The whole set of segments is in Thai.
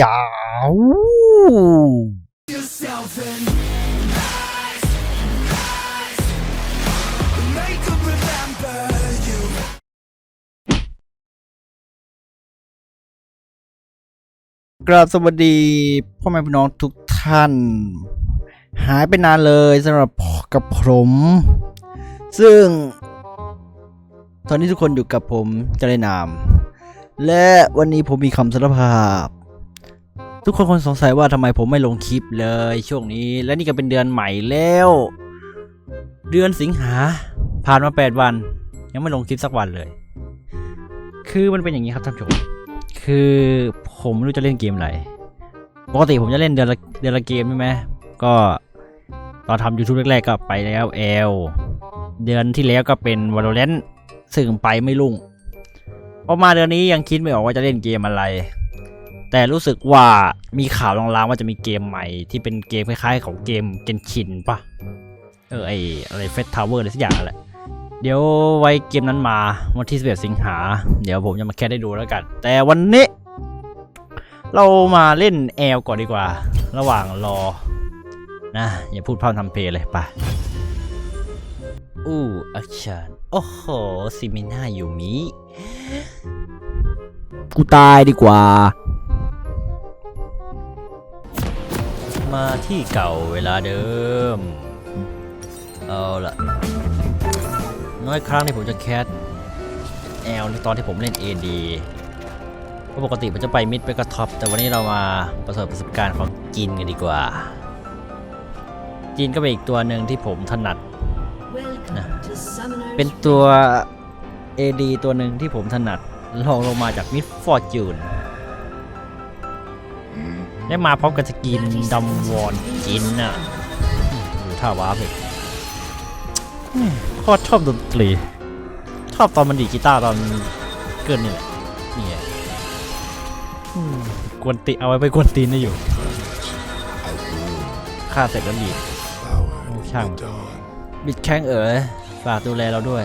ยาวกราบสวัสดีพ่อแม่พี่น้องทุกท่าน หายไปนานเลยสำหรับกับผมซึ่ง ตอนนี้ทุกคนอยู่กับผมเจริญนาม และวันนี้ผมมีคำสารภาพ ทุกคนคงสงสัยว่าทำไมผมไม่ลงคลิปเลยช่วงนี้ และนี่ก็เป็นเดือนใหม่แล้ว เดือนสิงหาผ่านมา 8 วัน ยังไม่ลงคลิปสักวันเลย คือมันเป็นอย่างนี้ครับท่านผู้ชมคือผมไม่รู้จะเล่นเกมอะไรปกติผมจะเล่นเดือนละเดือนละเกมใช่ไหมก็ตอนทำ YouTube แรกๆก็ไปแล้วแอลเดือนที่แล้วก็เป็น Valorant ซึ่งไปไม่รุ่งพอมาเดือนนี้ยังคิดไม่ออกว่าจะเล่นเกมอะไร แต่รู้สึกว่ามีข่าวลางๆว่าจะมีเกมใหม่ที่เป็นเกมคล้ายๆ ของเกมเกนชินปะเออไออะไรเฟสทาวเวอร์อะไรสักอย่างแหละเดี๋ยวไว้เกมนั้นมาวันที่11สิงหา เดี๋ยวผมจะมาแคสได้ดูแล้วกัน แต่วันนี้ เรามาเล่นแอลก่อนดีกว่า ระหว่างรอ นะ อย่าพูดพร่ำทำเพลงเลยไปอู้อาจารย์โอ้โหซิมิน่าอยู่มิกูตายดีกว่า มาที่เก่าเวลาเดิม เอาละน้อยครั้งที่ผมจะแคสแอลในตอนที่ผมเล่น AD เพราะปกติผมจะไปมิดไปกระท็อป แต่วันนี้เรามาประสบประสบการณ์ของจีนกันดีกว่า จีนก็เป็นอีกตัวหนึ่งที่ผมถนัด Welcome to Summoner's เป็นตัว AD ตัวหนึ่งที่ผมถนัดลองลงมาจากมิดฟอร์จูน ได้มาพร้อมกับสกินดำวอนจินน่ะดูท่าวาร์ปเลยโคตรชอบดนตรี ชอบตอนมันดีดกีตาร์ตอนเกินนี่แหละนี่ไงอืมกวนตีเอาไว้ไปกวนตีนได้อยู่ฆ่าเสร็จแล้วดีดโอ้ช่างบิดแข้งเอ๋ยฝากดูแลเราด้วย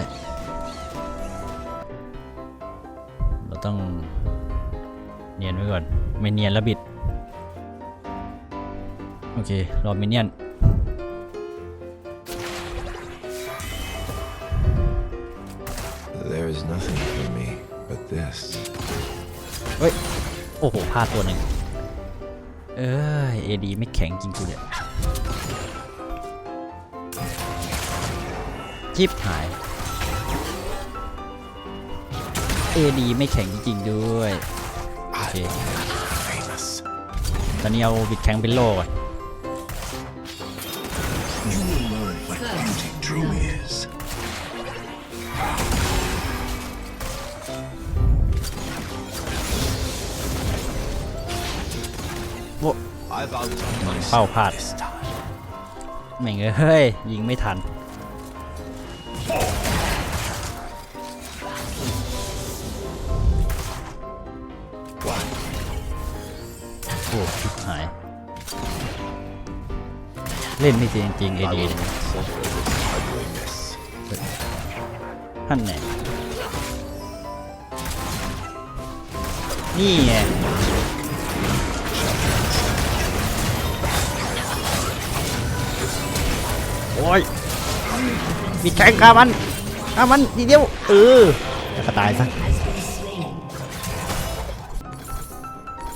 เราต้องเนียนไว้ก่อน ไม่เนียนแล้วบิด โอเค รอมินเนี่ยน There is nothing for me but this. โอ้โหพลาดตัวหนึ่งเอ้ยเอดีไม่แข็งจริงกูเนี่ยจิบหายเอดีไม่แข็งจริงๆด้วย โอเค Famous. ตอนนี้เอาบิดแข็งเป็นโล่ก่อน You will learn what beauty truly is. โอ้ I've outdone เป้า myself พลาด this time. แม่งเอ้ย ยิงไม่ทัน โอ้ชิบหาย เล่นไม่จริงจริงเอ I ดี will not suffer this ugliness. ท่านไหนนี่ไงโอ้ยมีแข่งฆ่ามันฆ่ามันทีเดียวเออจะกระตายซะ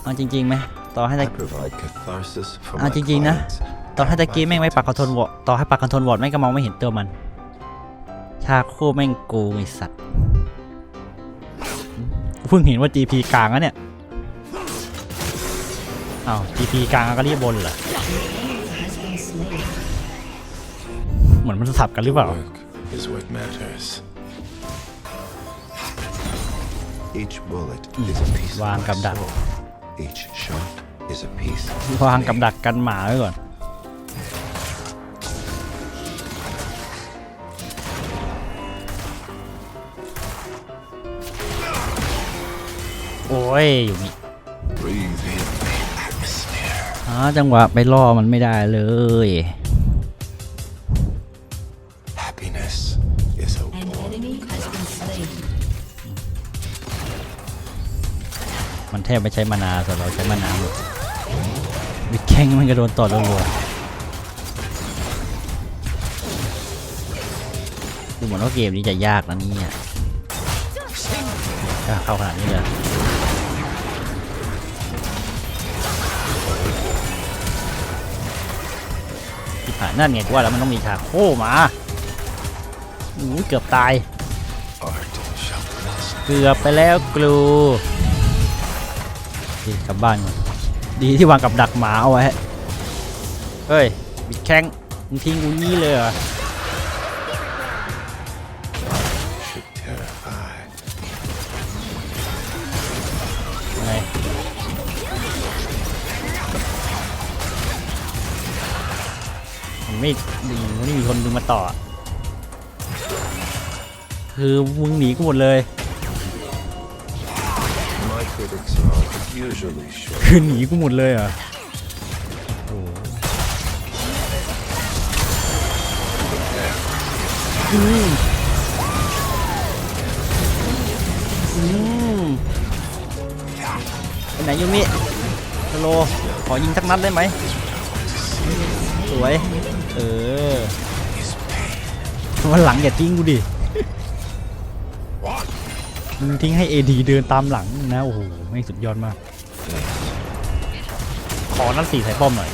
เอาจริงๆไหมต่อให้ I ตะ provide catharsis for เอา my จริงๆนะ clients. ต่อให้ตะกี้แม่งไม่ปักคอนโทรลวอร์ดต่อให้ปักคอนโทรลวอร์ดแม่งก็มองไม่เห็นตัวมันชาโคแม่งโกงไอสัตว์กูเพิ่งเห็นว่า GP กลางแล้วเนี่ยอ้าว GP กลางก็รีบบนเหรอ has been slain. เหมือนมันสับกันหรือเปล่า Work is what matters. Each bullet is a piece วาง of กับ my ดัก soul. Each shot is a piece. of วางกับ me. ดักกันหมาไว้ก่อน โอ้ยอยู่นี่ Breathe in the atmosphere. หาจังหวะไปล่อมันไม่ได้เลย Happiness is a An warm enemy has been slain. มันมันแทบไม่ใช้มานาส่วนเราใช้มานาหมดวิกแข้งมันก็โดนต่อรัวๆดูเหมือนว่าเกมนี้จะยากนะเนี่ยถ้าเข้าขนาดนี้เลย ที่ผ่านนั่นไงกูว่าแล้วมันต้องมีชาโค้มาโอ้เกือบตาย เกือบไปแล้วกลูดีกลับบ้านก่อนดีที่วางกับดักหมาเอาไว้ เฮ้ยบิดแข้งมึงทิ้งกูนี้เลยเหรอ ไม่ดีไม่มีคนดึงมาต่อ คือมึงหนีกูหมดเลย คือหนีกูหมดเลยอะอืมอืมไปไหนยูมิสโล ขอยิงสักนัดได้ไหม สวย เออวันหลังอย่าทิ้งกูดิ มึงทิ้งให้เอดีเดินตามหลังนะ โอ้โหไม่งสุดยอดมาก ขอนัดสี่ใส่ป้อมหน่อย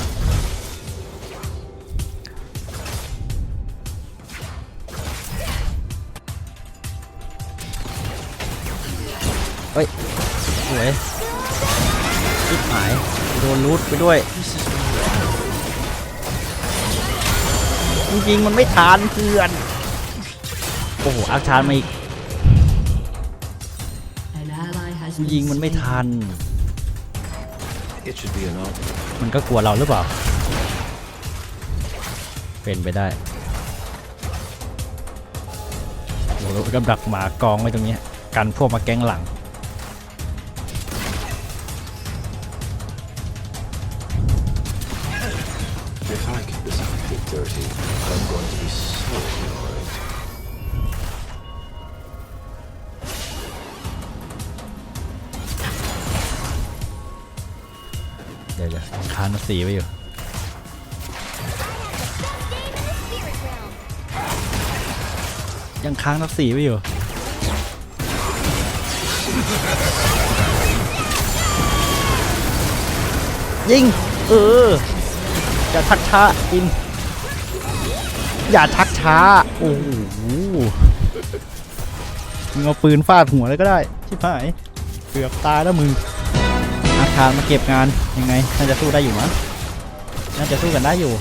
เฮ้ยสวยชิบหาย โดนรูดไปด้วย จริงๆมันไม่ทานเพื่อน โอ้โหอักชานมาอีกยิงมันไม่ทัน มันก็กลัวเราหรือเปล่า เป็นไปได้โอ้โหก็ดักหมากองไว้ตรงนี้ กันพวกมาแก๊งหลัง If I could be dirty, I'm going to be so annoyed. เดี๋ยวเดี๋ยวคานมาสีไว้อยู่ ยังค้างนักสีไว้อยู่ ยิง เอออย่าทักช้าอิน อย่าทักช้า โอ้โหมึงเอาปืนฟาดหัวเลยก็ได้ ชิบหายเกือบตายแล้วมึง อาคารมาเก็บงานยังไง น่าจะสู้ได้อยู่มั้งน่าจะสู้กันได้อยู่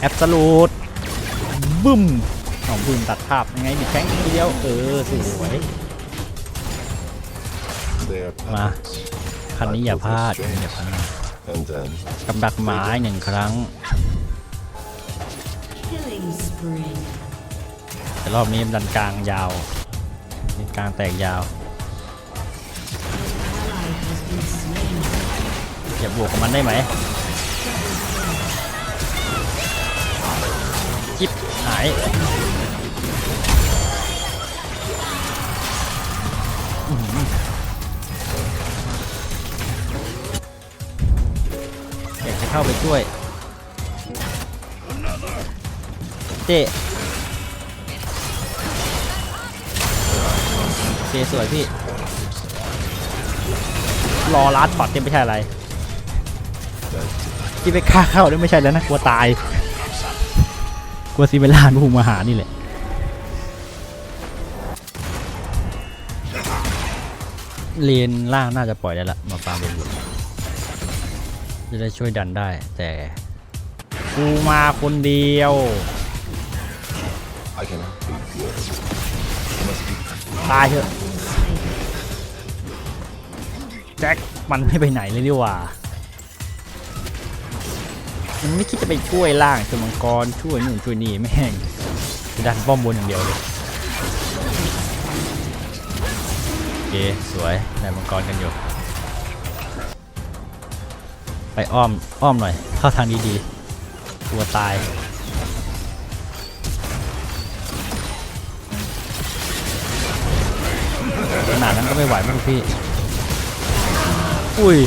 แอบสลูดบึ้มเอาบึ้มตัดภาพยังไงมีแข้งทีเดียว เออ สวย They are Ma. puppets. คันนี้อย่าพลาดอย่าพลาด And then กับดักหมาอีกหนึ่งครั้ง Killing spree. แต่รอบนี้ดันกลางยาวดันกลางแตกยาวอย่าบวกกับมันได้ไหมจิบหายอยากจะเข้าไปช่วย เจ๊เจสวยพี่ รอลัดช็อตยังไม่ใช่อะไรที่ไปฆ่าเข้านี่ไม่ใช่แล้วนะกลัวตาย กลัวซีเบลานภูมิมาหานี่แหละเรียนล่างน่าจะปล่อยได้ละมาฟาร์มเรียนบนจะได้ช่วยดันได้แต่กูมาคนเดียว ตายเถอะแจ็คมันไม่ไปไหนเลยดีกว่ามันไม่คิดจะไปช่วยล่างช่วยมังกรช่วยนู่นช่วยนี่ไม่งดันป้อมบนอย่างเดียวเลยโอเคสวยได้มังกรกันอยู่ไปอ้อมอ้อมหน่อยเข้าทางดีๆกลัวตาย ก็ไม่ไหวมั้งพี่ อุ้ย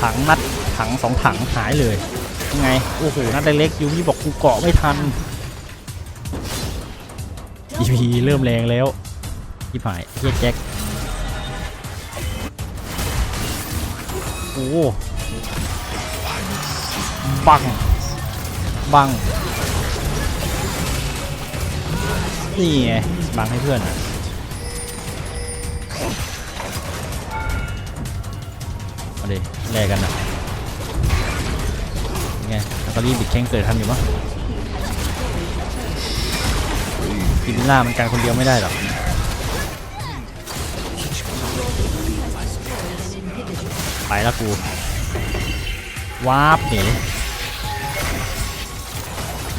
ถังนัดถังสองถังหายเลย ยังไง โอ้โห นัดเล็กยูพี่บอกกูเกาะไม่ทัน EP เริ่มแรงแล้วพี่ผายเฮียแจ็ค โอ้บัง บัง นี่ไงบังให้เพื่อนอะ เอาดิแลกกันนะไงแล้วก็รีบบิดแข้งเกิดทันอยู่มั้งกินล่ามันกันคนเดียวไม่ได้หรอกไปแล้วกูวาร์ปหนี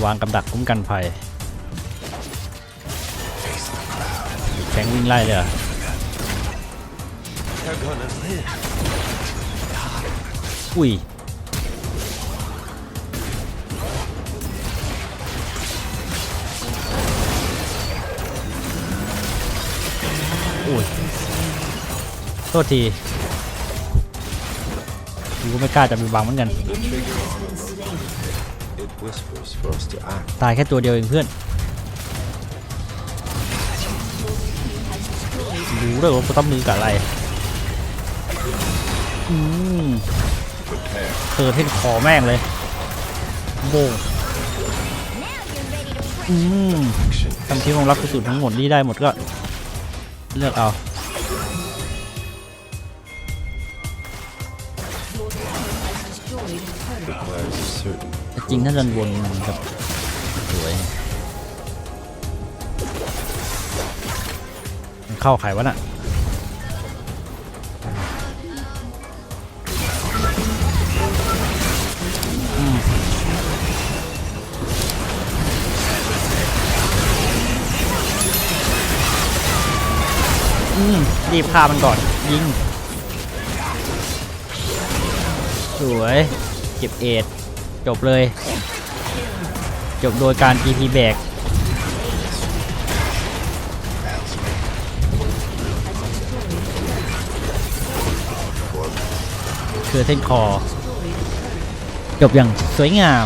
วางกับดักคุ้มกันภัยแข้งวิ่งไล่เลยอ They're gonna live. อุ้ยอุ้ยโทษทีกูก็ไม่กล้าจะไปบังเหมือนกัน The trigger on it whispers for us to act. ตายแค่ตัวเดียวเองเพื่อนรู้เลยว่ากูต้องมือกับอะไรอืม เธอเท่นคอแม่งเลยโบอืมทำทีของรับกสุนทั้งหมดนี่ได้หมดก็ เลือกเอาจริงถ้าเดินวนมันแบบสวยมันเข้าไขวะน่ะ อืมรีบฆ่ามันก่อน ยิง สวยเก็บเอ็ดจบเลย จบโดยการ GP แบกคือเส้นคอ จบอย่างสวยงาม